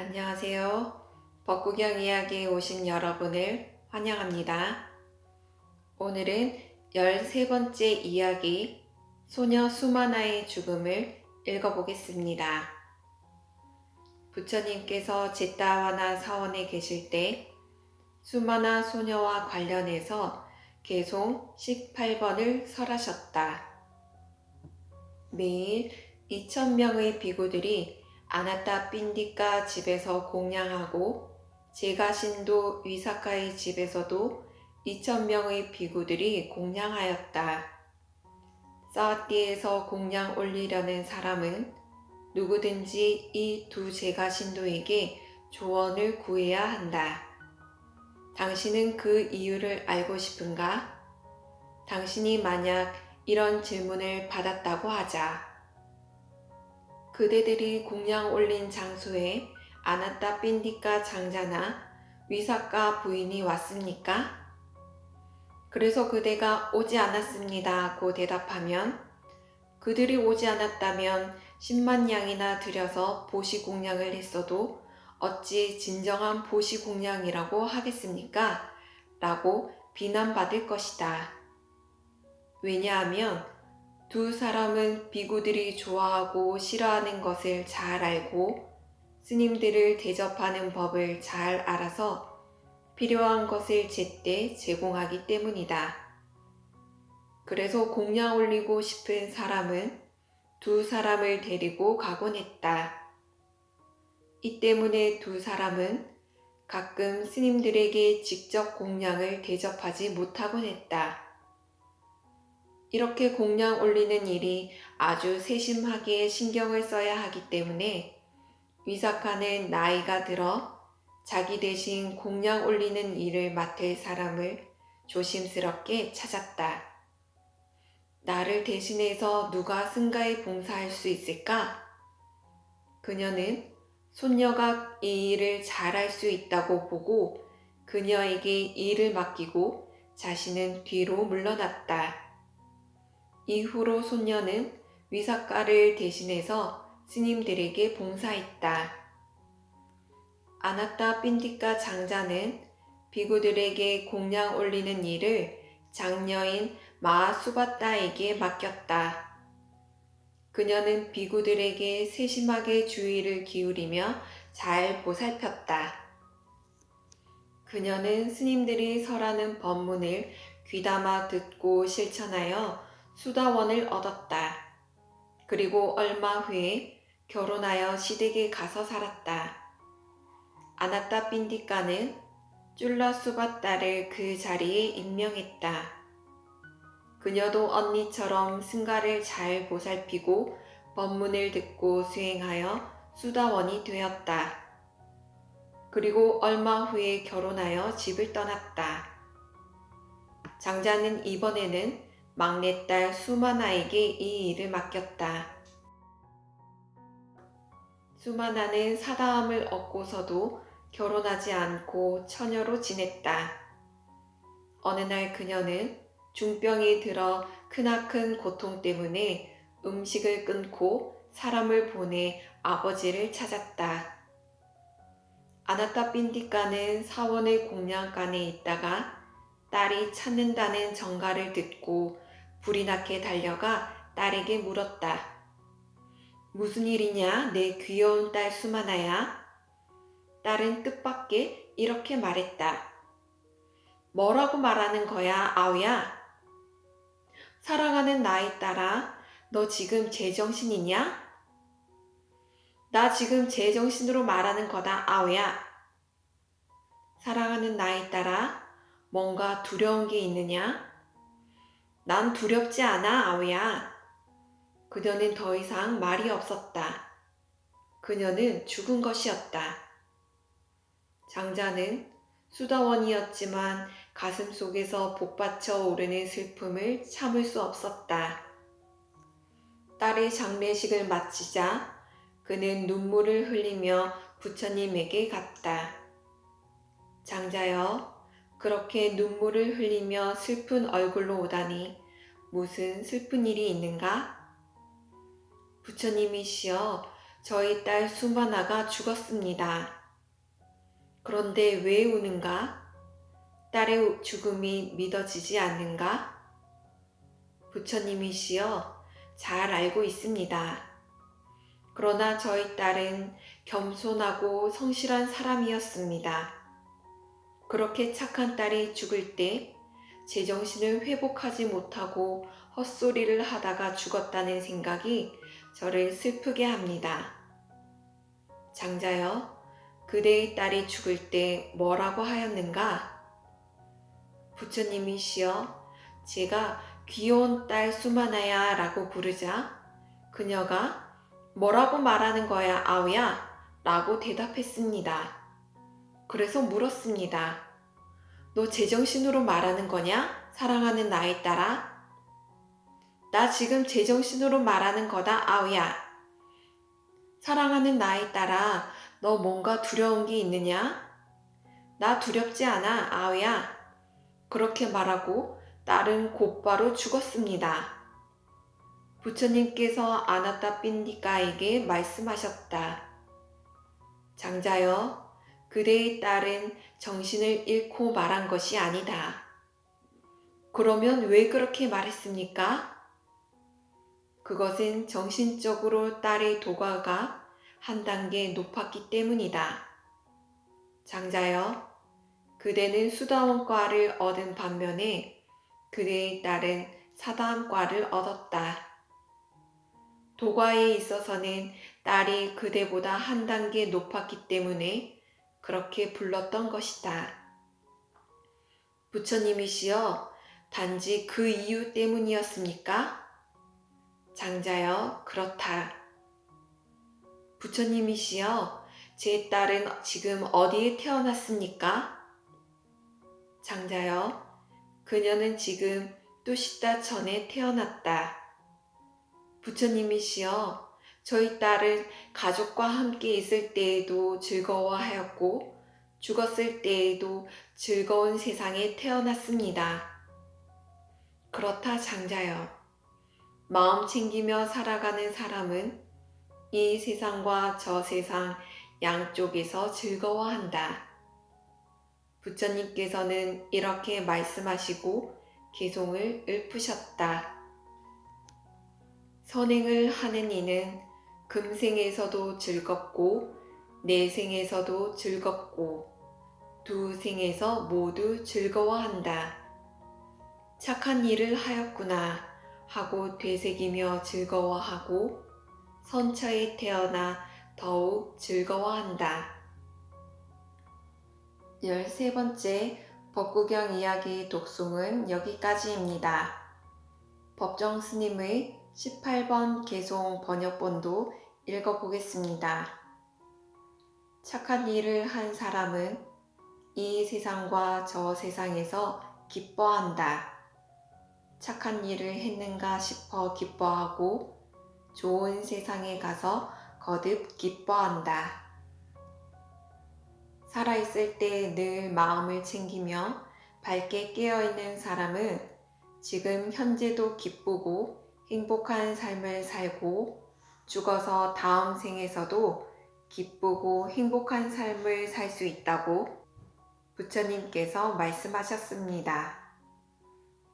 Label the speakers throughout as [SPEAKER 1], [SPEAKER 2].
[SPEAKER 1] 안녕하세요. 벚구경 이야기에 오신 여러분을 환영합니다. 오늘은 13번째 이야기, 소녀 수마나의 죽음을 읽어보겠습니다. 부처님께서 제타와나 사원에 계실 때 수마나 소녀와 관련해서 계속 18번을 설하셨다. 매일 2,000명의 비구들이 아나타 핀디카 집에서 공양하고 제가신도 위사카의 집에서도 2,000명의 비구들이 공양하였다. 사와띠에서 공양 올리려는 사람은 누구든지 이 두 제가신도에게 조언을 구해야 한다. 당신은 그 이유를 알고 싶은가? 당신이 만약 이런 질문을 받았다고 하자. 그대들이 공양 올린 장소에 아나타 핀디카 장자나 위사카 부인이 왔습니까? 그래서 그대가 오지 않았습니다. 고 대답하면 그들이 오지 않았다면 10만 양이나 들여서 보시 공양을 했어도 어찌 진정한 보시 공양이라고 하겠습니까? 라고 비난받을 것이다. 왜냐하면 두 사람은 비구들이 좋아하고 싫어하는 것을 잘 알고 스님들을 대접하는 법을 잘 알아서 필요한 것을 제때 제공하기 때문이다. 그래서 공양 올리고 싶은 사람은 두 사람을 데리고 가곤 했다. 이 때문에 두 사람은 가끔 스님들에게 직접 공양을 대접하지 못하곤 했다. 이렇게 공양 올리는 일이 아주 세심하게 신경을 써야 하기 때문에 위사카는 나이가 들어 자기 대신 공양 올리는 일을 맡을 사람을 조심스럽게 찾았다. 나를 대신해서 누가 승가에 봉사할 수 있을까? 그녀는 손녀가 이 일을 잘할 수 있다고 보고 그녀에게 일을 맡기고 자신은 뒤로 물러났다. 이후로 손녀는 위사카를 대신해서 스님들에게 봉사했다. 아나타 핀티카 장자는 비구들에게 공양 올리는 일을 장녀인 마수바타에게 맡겼다. 그녀는 비구들에게 세심하게 주의를 기울이며 잘 보살폈다. 그녀는 스님들이 설하는 법문을 귀담아 듣고 실천하여 수다원을 얻었다. 그리고 얼마 후에 결혼하여 시댁에 가서 살았다. 아나타 핀디카는 쫄라수바따를 그 자리에 임명했다. 그녀도 언니처럼 승가를 잘 보살피고 법문을 듣고 수행하여 수다원이 되었다. 그리고 얼마 후에 결혼하여 집을 떠났다. 장자는 이번에는 막내딸 수마나에게 이 일을 맡겼다. 수마나는 사다함을 얻고서도 결혼하지 않고 처녀로 지냈다. 어느 날 그녀는 중병이 들어 크나큰 고통 때문에 음식을 끊고 사람을 보내 아버지를 찾았다. 아나타 핀디카는 사원의 공양간에 있다가 딸이 찾는다는 정가를 듣고 불이 나게 달려가 딸에게 물었다. 무슨 일이냐, 내 귀여운 딸 수마나야? 딸은 뜻밖의 이렇게 말했다. 뭐라고 말하는 거야, 아우야? 사랑하는 나의 딸아, 너 지금 제정신이냐? 나 지금 제정신으로 말하는 거다, 아우야. 사랑하는 나의 딸아, 뭔가 두려운 게 있느냐? 난 두렵지 않아, 아우야. 그녀는 더 이상 말이 없었다. 그녀는 죽은 것이었다. 장자는 수다원이었지만 가슴 속에서 복받쳐 오르는 슬픔을 참을 수 없었다. 딸의 장례식을 마치자 그는 눈물을 흘리며 부처님에게 갔다. 장자여, 그렇게 눈물을 흘리며 슬픈 얼굴로 오다니 무슨 슬픈 일이 있는가? 부처님이시여, 저희 딸 수마나가 죽었습니다. 그런데 왜 우는가? 딸의 죽음이 믿어지지 않는가? 부처님이시여 잘 알고 있습니다. 그러나 저희 딸은 겸손하고 성실한 사람이었습니다. 그렇게 착한 딸이 죽을 때 제정신을 회복하지 못하고 헛소리를 하다가 죽었다는 생각이 저를 슬프게 합니다. 장자여, 그대의 딸이 죽을 때 뭐라고 하였는가? 부처님이시여, 제가 귀여운 딸 수마나야 라고 부르자 그녀가 뭐라고 말하는 거야, 아우야? 라고 대답했습니다. 그래서 물었습니다. 너 제정신으로 말하는 거냐? 사랑하는 나에 따라? 나 지금 제정신으로 말하는 거다, 아우야. 사랑하는 나에 따라 너 뭔가 두려운 게 있느냐? 나 두렵지 않아, 아우야. 그렇게 말하고 딸은 곧바로 죽었습니다. 부처님께서 아나타 빈디카에게 말씀하셨다. 장자여, 그대의 딸은 정신을 잃고 말한 것이 아니다. 그러면 왜 그렇게 말했습니까? 그것은 정신적으로 딸의 도가가 한 단계 높았기 때문이다. 장자여, 그대는 수다원과를 얻은 반면에 그대의 딸은 사다원과를 얻었다. 도과에 있어서는 딸이 그대보다 한 단계 높았기 때문에 그렇게 불렀던 것이다. 부처님이시여, 단지 그 이유 때문이었습니까? 장자여, 그렇다. 부처님이시여, 제 딸은 지금 어디에 태어났습니까? 장자여, 그녀는 지금 뚜시다 전에 태어났다. 부처님이시여, 저희 딸은 가족과 함께 있을 때에도 즐거워하였고, 죽었을 때에도 즐거운 세상에 태어났습니다. 그렇다 장자여. 마음 챙기며 살아가는 사람은 이 세상과 저 세상 양쪽에서 즐거워한다. 부처님께서는 이렇게 말씀하시고 개송을 읊으셨다. 선행을 하는 이는 금생에서도 즐겁고 내 생에서도 즐겁고 두 생에서 모두 즐거워한다. 착한 일을 하였구나 하고 되새기며 즐거워하고 선처에 태어나 더욱 즐거워한다. 열세 번째 법구경 이야기 독송은 여기까지입니다. 법정 스님의 18번 개송 번역본도 읽어보겠습니다. 착한 일을 한 사람은 이 세상과 저 세상에서 기뻐한다. 착한 일을 했는가 싶어 기뻐하고 좋은 세상에 가서 거듭 기뻐한다. 살아있을 때 늘 마음을 챙기며 밝게 깨어있는 사람은 지금 현재도 기쁘고 행복한 삶을 살고 죽어서 다음 생에서도 기쁘고 행복한 삶을 살 수 있다고 부처님께서 말씀하셨습니다.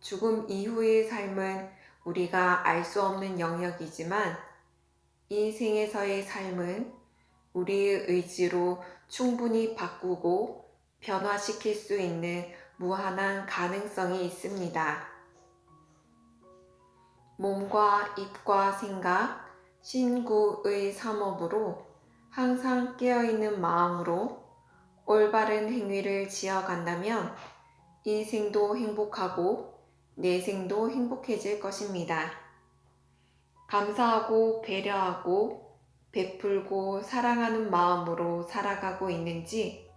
[SPEAKER 1] 죽음 이후의 삶은 우리가 알 수 없는 영역이지만 이 생에서의 삶은 우리의 의지로 충분히 바꾸고 변화시킬 수 있는 무한한 가능성이 있습니다. 몸과 입과 생각, 신구의 삼업으로 항상 깨어있는 마음으로 올바른 행위를 지어간다면 이 생도 행복하고 내 생도 행복해질 것입니다. 감사하고 배려하고 베풀고 사랑하는 마음으로 살아가고 있는지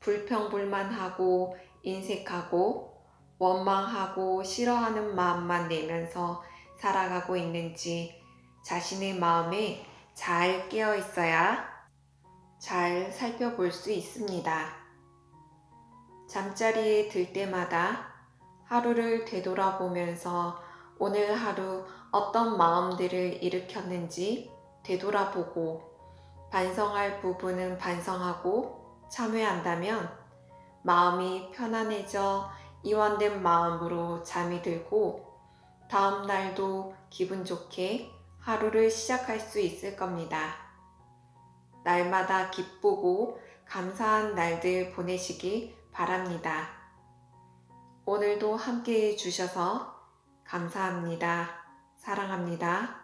[SPEAKER 1] 불평불만하고 인색하고 원망하고 싫어하는 마음만 내면서 살아가고 있는지 자신의 마음에 잘 깨어 있어야 잘 살펴볼 수 있습니다. 잠자리에 들 때마다 하루를 되돌아보면서 오늘 하루 어떤 마음들을 일으켰는지 되돌아보고 반성할 부분은 반성하고 참회한다면 마음이 편안해져 이완된 마음으로 잠이 들고 다음 날도 기분 좋게 하루를 시작할 수 있을 겁니다. 날마다 기쁘고 감사한 날들 보내시기 바랍니다. 오늘도 함께 해주셔서 감사합니다. 사랑합니다.